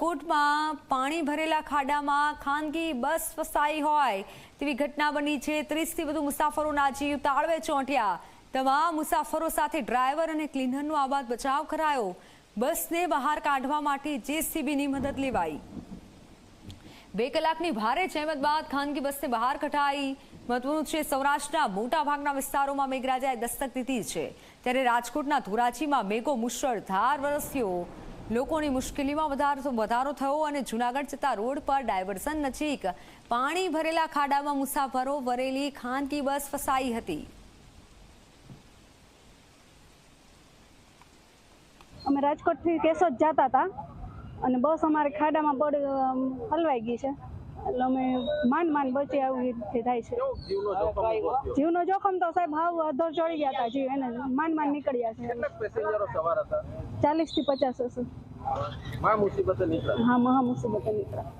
રાજકોટમાં પાણી ભરેલા ખાડામાં ખાનગી બસ ફસાઈ હોય તેવી ઘટના બની છે. ત્રીસથી વધુ મુસાફરોના જીવ તાળવે ચોંટ્યા. તમામ મુસાફરો સાથે ડ્રાઈવર અને ક્લીનરનો આબાદ બચાવ કરાયો. બસને બહાર કાઢવા માટે જેસીબીની મદદ લેવાઈ. બે કલાકની ભારે જહેમત બાદ ખાનગી બસને બહાર કઢાઈ. મહત્વનું છે સૌરાષ્ટ્રના મોટા ભાગના વિસ્તારોમાં મેઘરાજાએ દસ્તક દીધી છે. ત્યારે રાજકોટના ધોરાજીમાં મેઘો મુશળધાર વરસ્યો. લોકોની મુશ્કેલીમાં વધારો વધારો થયો અને જૂનાગઢ જતા રોડ પર ડાયવર્ઝન નજીક પાણી ભરેલા ખાડામાં મુસાફરો ભરેલી ખાનગી બસ ફસાઈ હતી. અમે રાજકોટથી કેશોદ જતા હતા અને બસ અમારે ખાડામાં પડ હલવાઈ ગઈ છે. એટલે અમે માંડ માંડ બચી આવી રીતે થાય છે. જીવનો જોખમ તો સાહેબ હાવ અધર ચડી ગયા હતા જીવ એને માંડ માન નીકળ્યા છે. ચાલીસથી પચાસ હશે. મહા મુસીબતે નીકળ્યા. હા મહા મુસીબતે નીકળ્યા.